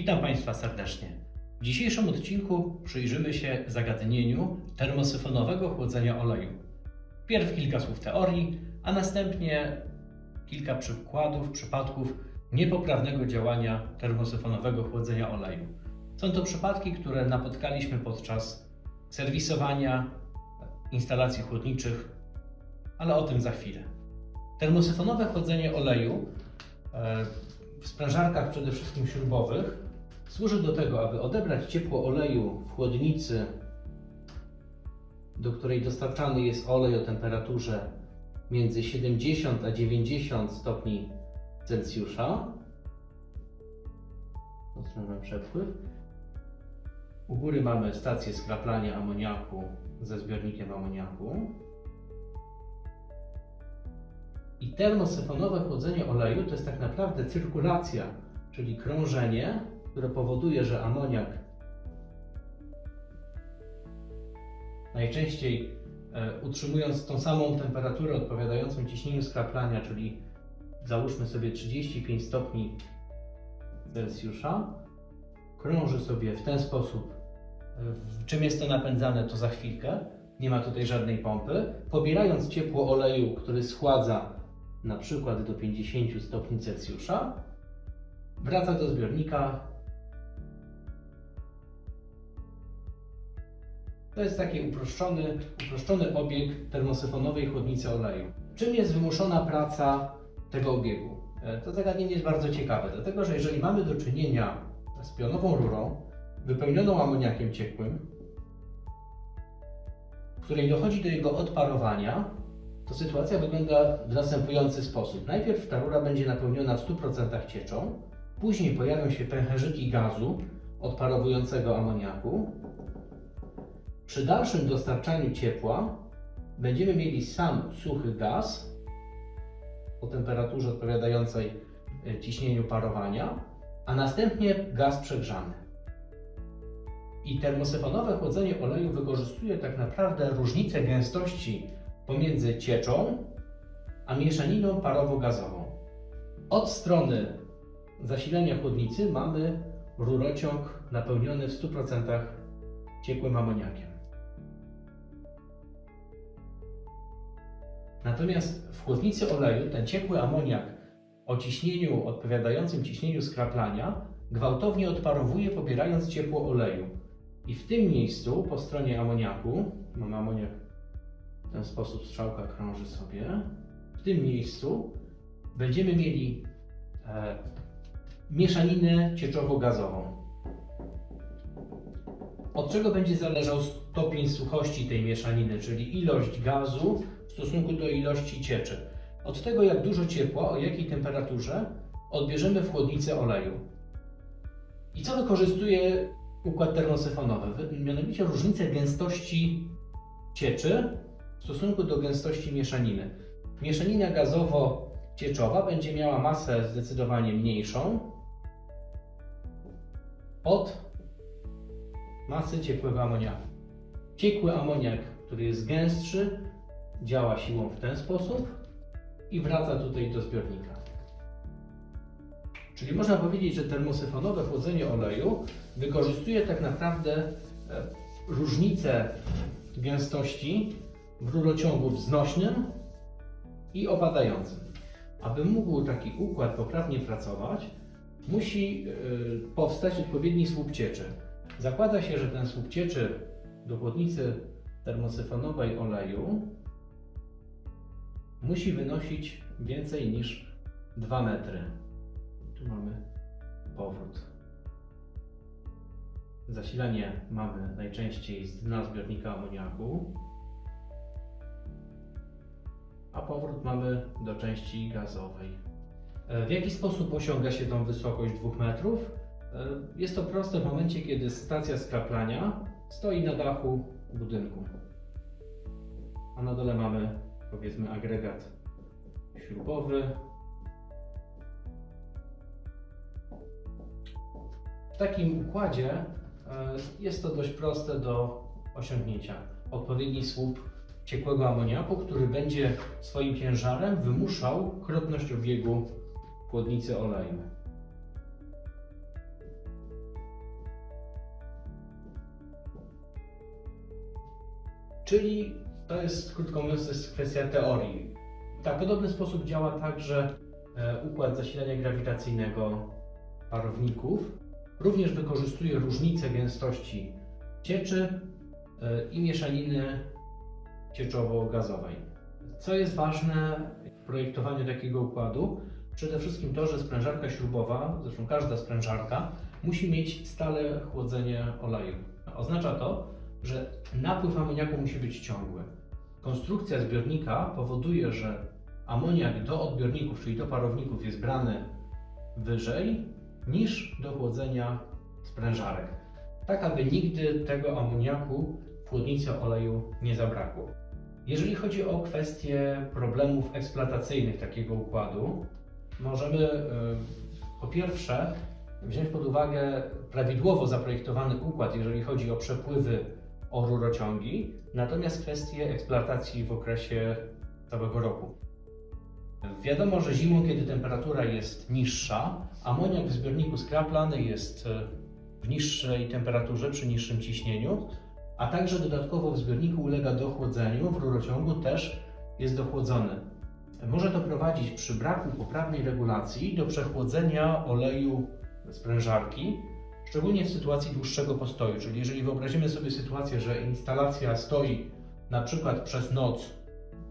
Witam Państwa serdecznie. W dzisiejszym odcinku przyjrzymy się zagadnieniu termosyfonowego chłodzenia oleju. Pierw kilka słów teorii, a następnie kilka przykładów, przypadków niepoprawnego działania termosyfonowego chłodzenia oleju. Są to przypadki, które napotkaliśmy podczas serwisowania instalacji chłodniczych, ale o tym za chwilę. Termosyfonowe chłodzenie oleju e, w sprężarkach przede wszystkim śrubowych służy do tego, aby odebrać ciepło oleju w chłodnicy, do której dostarczany jest olej o temperaturze między 70 a 90 stopni Celsjusza. Otrzymamy przepływ. U góry mamy stację skraplania amoniaku ze zbiornikiem amoniaku. I termosyfonowe chłodzenie oleju to jest tak naprawdę cyrkulacja, czyli krążenie, które powoduje, że amoniak najczęściej e, utrzymując tą samą temperaturę odpowiadającą ciśnieniu skraplania, czyli załóżmy sobie 35 stopni Celsjusza, krąży sobie w ten sposób. Czym jest to napędzane, to za chwilkę. Nie ma tutaj żadnej pompy. Pobierając ciepło oleju, który schładza na przykład do 50 stopni Celsjusza, wraca do zbiornika. To jest taki uproszczony, uproszczony obieg termosyfonowej chłodnicy oleju. Czym jest wymuszona praca tego obiegu? E, To zagadnienie jest bardzo ciekawe, dlatego że jeżeli mamy do czynienia z pionową rurą wypełnioną amoniakiem ciekłym, w której dochodzi do jego odparowania, to sytuacja wygląda w następujący sposób. Najpierw ta rura będzie napełniona w 100% cieczą, później pojawią się pęcherzyki gazu odparowującego amoniaku. Przy dalszym dostarczaniu ciepła będziemy mieli sam suchy gaz o temperaturze odpowiadającej e, ciśnieniu parowania, a następnie gaz przegrzany. I termosyfonowe chłodzenie oleju wykorzystuje tak naprawdę różnicę gęstości pomiędzy cieczą a mieszaniną parowo-gazową. Od strony zasilania chłodnicy mamy rurociąg napełniony w 100% ciekłym amoniakiem. Natomiast w chłodnicy oleju ten ciekły amoniak o ciśnieniu odpowiadającym ciśnieniu skraplania gwałtownie odparowuje, pobierając ciepło oleju. I w tym miejscu, po stronie amoniaku, mamy amoniak w ten sposób strzałka krąży sobie. W tym miejscu będziemy mieli e, mieszaninę cieczowo-gazową. Od czego będzie zależał stopień suchości tej mieszaniny, czyli ilość gazu w stosunku do ilości cieczy? Od tego, jak dużo ciepła, o jakiej temperaturze odbierzemy w chłodnicy oleju. I co wykorzystuje układ termosyfonowy? Wy- Mianowicie różnicę gęstości cieczy w stosunku do gęstości mieszaniny. Mieszanina gazowo-cieczowa będzie miała masę zdecydowanie mniejszą od masy ciekłego amoniaku. Ciekły amoniak, który jest gęstszy, działa siłą w ten sposób i wraca tutaj do zbiornika. Czyli można powiedzieć, że termosyfonowe chłodzenie oleju wykorzystuje tak naprawdę e, różnicę gęstości w rurociągu wznośnym i opadającym. Aby mógł taki układ poprawnie pracować, musi y, powstać odpowiedni słup cieczy. Zakłada się, że ten słup cieczy do chłodnicy termosyfonowej oleju musi wynosić więcej niż 2 metry. Tu mamy powrót. Zasilanie mamy najczęściej z dna zbiornika amoniaku, a powrót mamy do części gazowej. E, W jaki sposób osiąga się tą wysokość 2 metrów? E, Jest to proste w momencie, kiedy stacja skraplania stoi na dachu budynku. A na dole mamy powiedzmy agregat śrubowy. W takim układzie e, jest to dość proste do osiągnięcia. Odpowiedni słup ciekłego amoniaku, który będzie swoim ciężarem wymuszał krotność obiegu chłodnicy oleju. Czyli to jest, krótko mówiąc, to jest kwestia teorii. Tak, podobny sposób działa także e, układ zasilania grawitacyjnego parowników. Również wykorzystuje różnice gęstości cieczy e, i mieszaniny cieczowo-gazowej. Co jest ważne w projektowaniu takiego układu? Przede wszystkim to, że sprężarka śrubowa, zresztą każda sprężarka, musi mieć stale chłodzenie oleju. Oznacza to, że napływ amoniaku musi być ciągły. Konstrukcja zbiornika powoduje, że amoniak do odbiorników, czyli do parowników jest brany wyżej niż do chłodzenia sprężarek. Tak, aby nigdy tego amoniaku w chłodnicy oleju nie zabrakło. Jeżeli chodzi o kwestie problemów eksploatacyjnych takiego układu, możemy e, po pierwsze wziąć pod uwagę prawidłowo zaprojektowany układ, jeżeli chodzi o przepływy o rurociągi, natomiast kwestie eksploatacji w okresie całego roku. Wiadomo, że zimą, kiedy temperatura jest niższa, amoniak w zbiorniku skraplany jest e, w niższej temperaturze, przy niższym ciśnieniu, a także dodatkowo w zbiorniku ulega dochłodzeniu, w rurociągu też jest dochłodzony. Może to prowadzić przy braku poprawnej regulacji do przechłodzenia oleju sprężarki, szczególnie w sytuacji dłuższego postoju. Czyli jeżeli wyobrazimy sobie sytuację, że instalacja stoi na przykład przez noc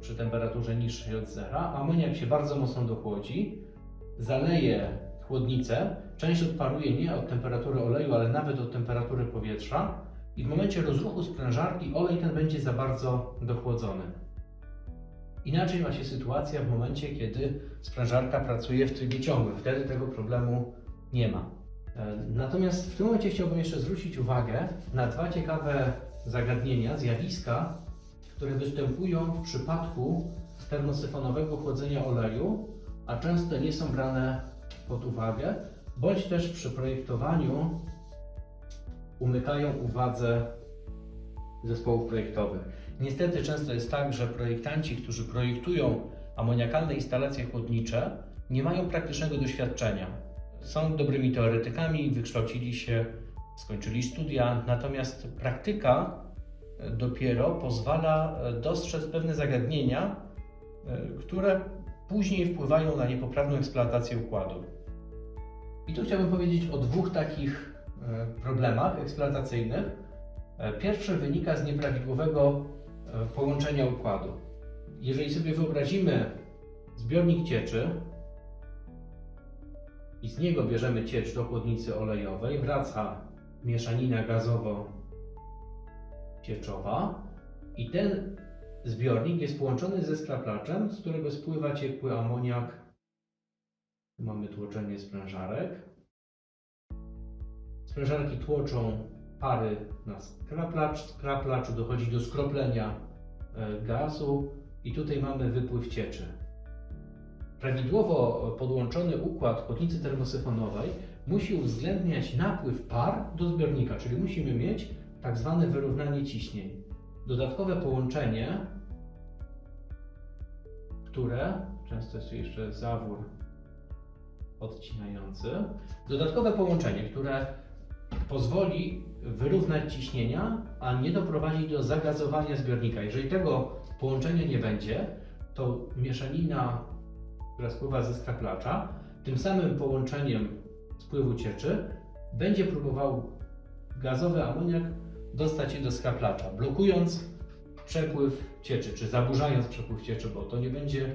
przy temperaturze niższej od zera, amoniak się bardzo mocno dochłodzi, zaleje chłodnicę, część odparuje nie od temperatury oleju, ale nawet od temperatury powietrza i w momencie rozruchu sprężarki olej ten będzie za bardzo dochłodzony. Inaczej ma się sytuacja w momencie, kiedy sprężarka pracuje w trybie ciągłym. Wtedy tego problemu nie ma. E, Natomiast w tym momencie chciałbym jeszcze zwrócić uwagę na dwa ciekawe zagadnienia, zjawiska, które występują w przypadku termosyfonowego chłodzenia oleju, a często nie są brane pod uwagę, bądź też przy projektowaniu umykają uwadze zespołów projektowych. Niestety często jest tak, że projektanci, którzy projektują amoniakalne instalacje chłodnicze, nie mają praktycznego doświadczenia. Są dobrymi teoretykami, wykształcili się, skończyli studia, natomiast praktyka e, dopiero pozwala e, dostrzec pewne zagadnienia, e, które później wpływają na niepoprawną eksploatację układu. I tu chciałbym powiedzieć o dwóch takich problemach eksploatacyjnych. Pierwszy wynika z nieprawidłowego połączenia układu. Jeżeli sobie wyobrazimy zbiornik cieczy i z niego bierzemy ciecz do chłodnicy olejowej, wraca mieszanina gazowo-cieczowa i ten zbiornik jest połączony ze skraplaczem, z którego spływa ciepły amoniak. Mamy tłoczenie sprężarek. Sprężarki tłoczą pary na skraplacz. Skraplaczu dochodzi do skroplenia e, gazu i tutaj mamy wypływ cieczy. Prawidłowo podłączony układ kotnicy termosyfonowej musi uwzględniać napływ par do zbiornika, czyli musimy mieć tak zwane wyrównanie ciśnień. Dodatkowe połączenie, które często jest jeszcze zawór odcinający. Dodatkowe połączenie, które pozwoli wyrównać ciśnienia, a nie doprowadzi do zagazowania zbiornika. Jeżeli tego połączenia nie będzie, to mieszanina, która spływa ze skraplacza, tym samym połączeniem spływu cieczy będzie próbował gazowy amoniak dostać się do skraplacza, blokując przepływ cieczy, czy zaburzając przepływ cieczy, bo to nie będzie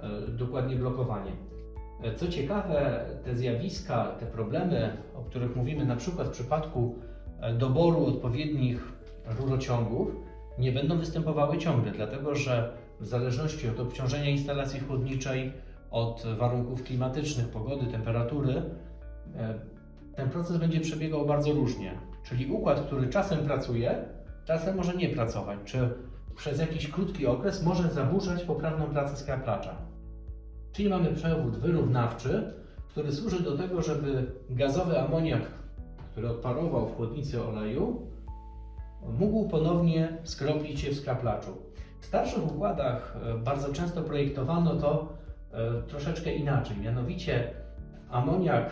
e, dokładnie blokowanie. E, Co ciekawe, te zjawiska, te problemy, o których mówimy na przykład w przypadku e, doboru odpowiednich rurociągów, nie będą występowały ciągle, dlatego że w zależności od obciążenia instalacji chłodniczej, od warunków klimatycznych, pogody, temperatury, e, ten proces będzie przebiegał bardzo różnie. Czyli układ, który czasem pracuje, czasem może nie pracować, czy przez jakiś krótki okres może zaburzać poprawną pracę skraplacza. Czyli mamy przewód wyrównawczy, który służy do tego, żeby gazowy amoniak, który odparował w chłodnicy oleju, mógł ponownie skroplić się w skraplaczu. W starszych układach e, bardzo często projektowano to E, troszeczkę inaczej. Mianowicie amoniak,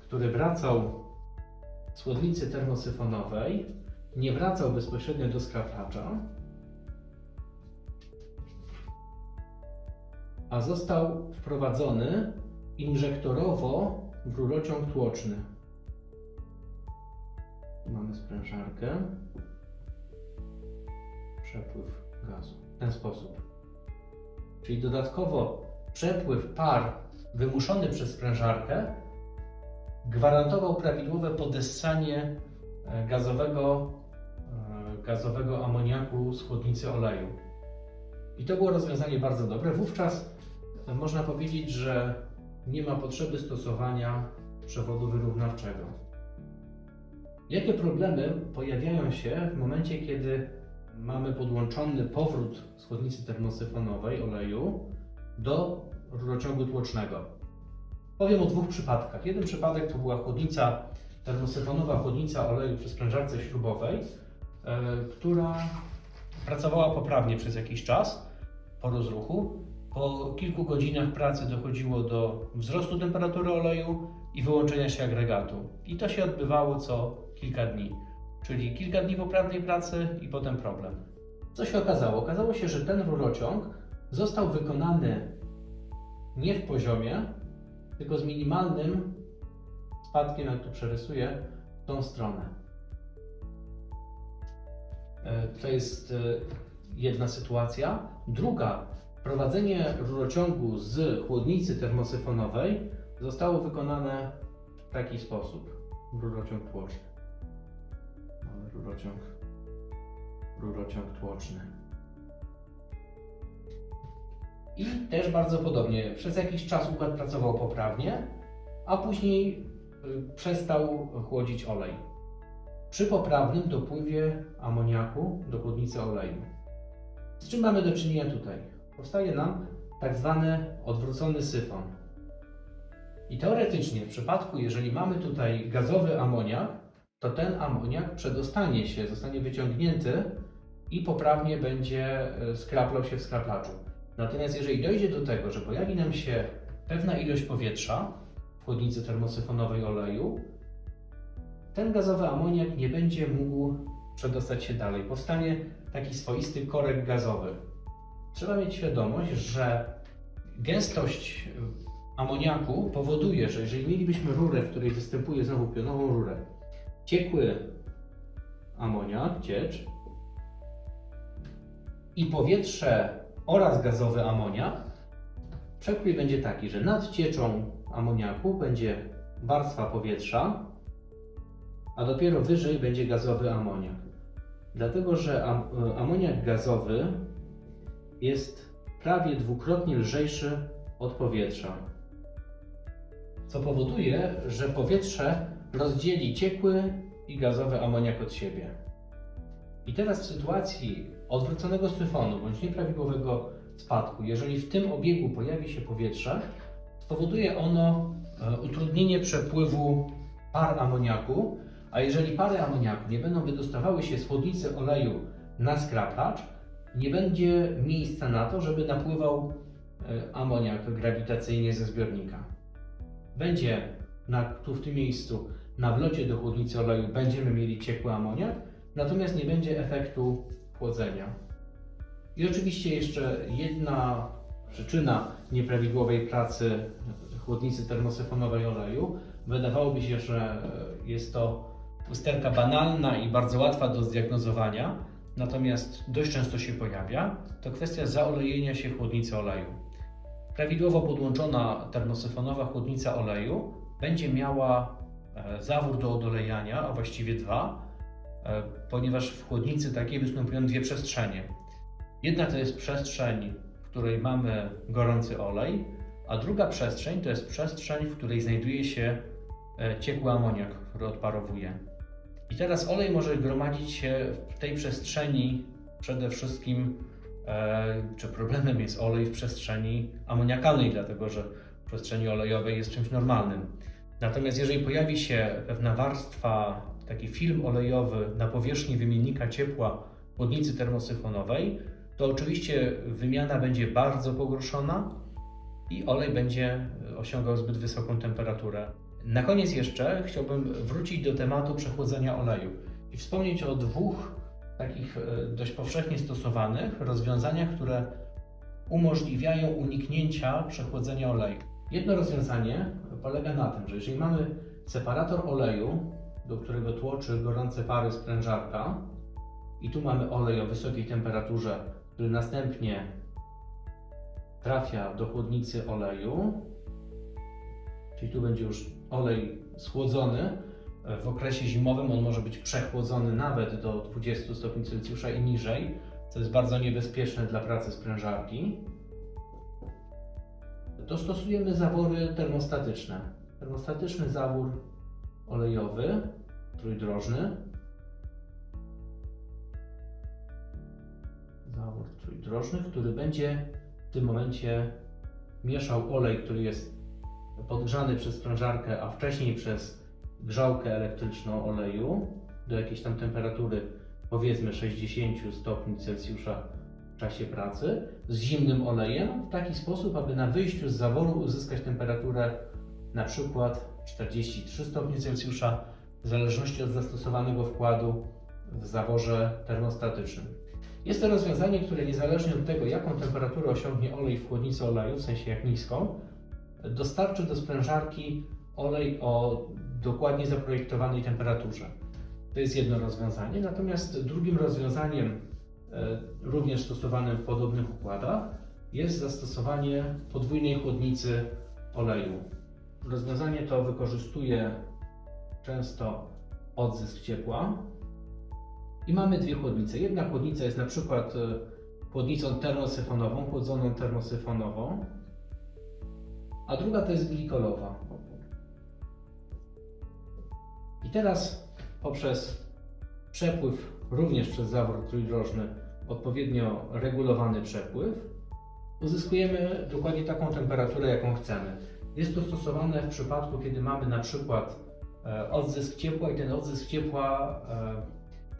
który wracał z chłodnicy termosyfonowej, nie wracał bezpośrednio do skrapacza, a został wprowadzony injektorowo w rurociąg tłoczny. Mamy sprężarkę, przepływ gazu w ten sposób. Czyli dodatkowo przepływ par wymuszony przez sprężarkę gwarantował prawidłowe podessanie e, gazowego, e, gazowego amoniaku z chłodnicy oleju. I to było rozwiązanie bardzo dobre. Wówczas e, można powiedzieć, że nie ma potrzeby stosowania przewodu wyrównawczego. Jakie problemy pojawiają się w momencie, kiedy mamy podłączony powrót z chłodnicy termosyfonowej oleju do rurociągu tłocznego? Powiem o dwóch przypadkach. Jeden przypadek to była chłodnica termosyfonowa, chłodnica oleju przy sprężarce śrubowej, e, która pracowała poprawnie przez jakiś czas po rozruchu. Po kilku godzinach pracy dochodziło do wzrostu temperatury oleju i wyłączenia się agregatu. I to się odbywało co kilka dni. Czyli kilka dni poprawnej pracy i potem problem. Co się okazało? Okazało się, że ten rurociąg został wykonany nie w poziomie, tylko z minimalnym spadkiem, jak tu przerysuję, w tą stronę. E, To jest e, jedna sytuacja. Druga, prowadzenie rurociągu z chłodnicy termosyfonowej zostało wykonane w taki sposób. Rurociąg tłoczny. Rurociąg, rurociąg tłoczny. I też bardzo podobnie. Przez jakiś czas układ pracował poprawnie, a później y, przestał chłodzić olej. Przy poprawnym dopływie amoniaku do chłodnicy oleju. Z czym mamy do czynienia tutaj? Powstaje nam tak zwany odwrócony syfon. I teoretycznie, w przypadku, jeżeli mamy tutaj gazowy amoniak, to ten amoniak przedostanie się, zostanie wyciągnięty i poprawnie będzie y, skraplał się w skraplaczu. Natomiast jeżeli dojdzie do tego, że pojawi nam się pewna ilość powietrza w chłodnicy termosyfonowej oleju, ten gazowy amoniak nie będzie mógł przedostać się dalej. Powstanie taki swoisty korek gazowy. Trzeba mieć świadomość, że gęstość amoniaku powoduje, że jeżeli mielibyśmy rurę, w której występuje znowu pionową rurę, ciekły amoniak, ciecz i powietrze oraz gazowy amoniak, przekrój będzie taki, że nad cieczą amoniaku będzie warstwa powietrza, a dopiero wyżej będzie gazowy amoniak. Dlatego, że am amoniak gazowy jest prawie dwukrotnie lżejszy od powietrza. Co powoduje, że powietrze rozdzieli ciekły i gazowy amoniak od siebie. I teraz w sytuacji odwróconego syfonu bądź nieprawidłowego spadku, jeżeli w tym obiegu pojawi się powietrze, spowoduje ono e, utrudnienie przepływu par amoniaku, a jeżeli pary amoniaku nie będą wydostawały się z chłodnicy oleju na skraplacz, nie będzie miejsca na to, żeby napływał e, amoniak grawitacyjnie ze zbiornika. Będzie na, tu w tym miejscu na wlocie do chłodnicy oleju będziemy mieli ciekły amoniak, natomiast nie będzie efektu chłodzenia. I oczywiście jeszcze jedna przyczyna nieprawidłowej pracy chłodnicy termosyfonowej oleju. Wydawałoby się, że jest to usterka banalna i bardzo łatwa do zdiagnozowania, natomiast dość często się pojawia. To kwestia zaolejenia się chłodnicy oleju. Prawidłowo podłączona termosyfonowa chłodnica oleju będzie miała e, zawór do odolejania, a właściwie dwa, ponieważ w chłodnicy takiej występują dwie przestrzenie. Jedna to jest przestrzeń, w której mamy gorący olej, a druga przestrzeń to jest przestrzeń, w której znajduje się e, ciekły amoniak, który odparowuje. I teraz olej może gromadzić się w tej przestrzeni przede wszystkim, e, czy problemem jest olej w przestrzeni amoniakalnej, dlatego że w przestrzeni olejowej jest czymś normalnym. Natomiast jeżeli pojawi się pewna warstwa, taki film olejowy na powierzchni wymiennika ciepła chłodnicy termosyfonowej, to oczywiście wymiana będzie bardzo pogorszona i olej będzie osiągał zbyt wysoką temperaturę. Na koniec jeszcze chciałbym wrócić do tematu przechłodzenia oleju i wspomnieć o dwóch takich e, dość powszechnie stosowanych rozwiązaniach, które umożliwiają uniknięcia przechłodzenia oleju. Jedno rozwiązanie polega na tym, że jeżeli mamy separator oleju, do którego tłoczy gorące pary sprężarka, i tu mamy olej o wysokiej temperaturze, który następnie trafia do chłodnicy oleju, czyli tu będzie już olej schłodzony. W okresie zimowym on może być przechłodzony nawet do 20 stopni Celsjusza i niżej, co jest bardzo niebezpieczne dla pracy sprężarki. To stosujemy zawory termostatyczne. Termostatyczny zawór olejowy, trójdrożny. Zawór trójdrożny, który będzie w tym momencie mieszał olej, który jest podgrzany przez sprężarkę, a wcześniej przez grzałkę elektryczną oleju do jakiejś tam temperatury, powiedzmy 60 stopni Celsjusza w czasie pracy, z zimnym olejem, w taki sposób, aby na wyjściu z zaworu uzyskać temperaturę na przykład 43 stopnie Celsjusza, w zależności od zastosowanego wkładu w zaworze termostatycznym. Jest to rozwiązanie, które niezależnie od tego, jaką temperaturę osiągnie olej w chłodnicy oleju, w sensie jak niską, dostarczy do sprężarki olej o dokładnie zaprojektowanej temperaturze. To jest jedno rozwiązanie. Natomiast drugim rozwiązaniem, e, również stosowanym w podobnych układach, jest zastosowanie podwójnej chłodnicy oleju. Rozwiązanie to wykorzystuje często odzysk ciepła i mamy dwie chłodnice. Jedna chłodnica jest na przykład e, chłodnicą termosyfonową, chłodzoną termosyfonową, a druga to jest glikolowa. I teraz poprzez przepływ, również przez zawór trójdrożny, odpowiednio regulowany przepływ, uzyskujemy dokładnie taką temperaturę, jaką chcemy. Jest to stosowane w przypadku, kiedy mamy na przykład odzysk ciepła i ten odzysk ciepła,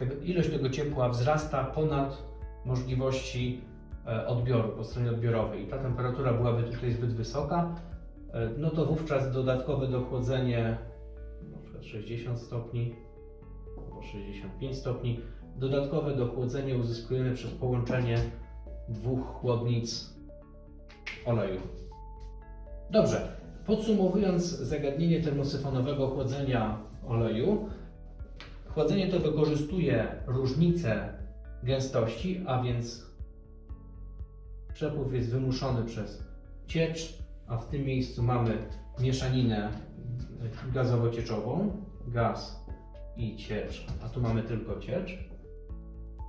e, ilość tego ciepła wzrasta ponad możliwości e, odbioru po stronie odbiorowej. I ta temperatura byłaby tutaj zbyt wysoka, e, no to wówczas dodatkowe dochłodzenie na przykład 60 stopni albo 65 stopni, dodatkowe dochłodzenie uzyskujemy przez połączenie dwóch chłodnic oleju. Dobrze, podsumowując zagadnienie termosyfonowego chłodzenia oleju, chłodzenie to wykorzystuje różnicę gęstości, a więc przepływ jest wymuszony przez ciecz, a w tym miejscu mamy mieszaninę gazowo-cieczową, gaz i ciecz, a tu mamy tylko ciecz.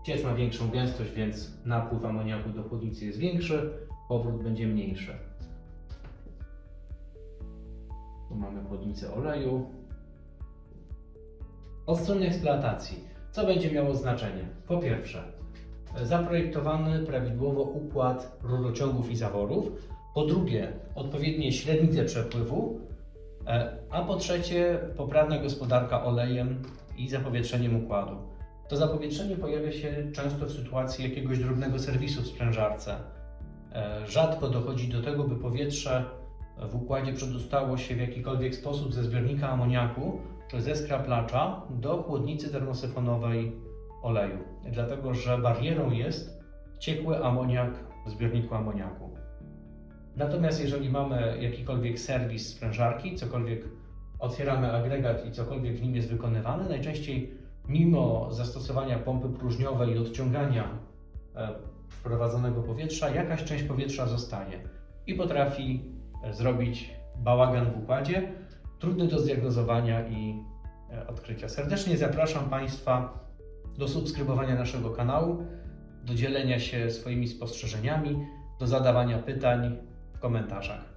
Ciecz ma większą gęstość, więc napływ amoniaku do chłodnicy jest większy, powrót będzie mniejszy. Tu mamy chłodnicę oleju. Od strony eksploatacji, co będzie miało znaczenie? Po pierwsze, zaprojektowany prawidłowo układ rurociągów i zaworów. Po drugie, odpowiednie średnice przepływu. E, A po trzecie, poprawna gospodarka olejem i zapowietrzeniem układu. To zapowietrzenie pojawia się często w sytuacji jakiegoś drobnego serwisu w sprężarce. E, Rzadko dochodzi do tego, by powietrze w układzie przedostało się w jakikolwiek sposób ze zbiornika amoniaku czy ze skraplacza do chłodnicy termosyfonowej oleju. Dlatego, że barierą jest ciekły amoniak w zbiorniku amoniaku. Natomiast jeżeli mamy jakikolwiek serwis sprężarki, cokolwiek otwieramy agregat i cokolwiek w nim jest wykonywane, najczęściej mimo zastosowania pompy próżniowej i odciągania e, wprowadzonego powietrza, jakaś część powietrza zostaje i potrafi zrobić bałagan w układzie, trudny do zdiagnozowania i e, odkrycia. Serdecznie zapraszam Państwa do subskrybowania naszego kanału, do dzielenia się swoimi spostrzeżeniami, do zadawania pytań w komentarzach.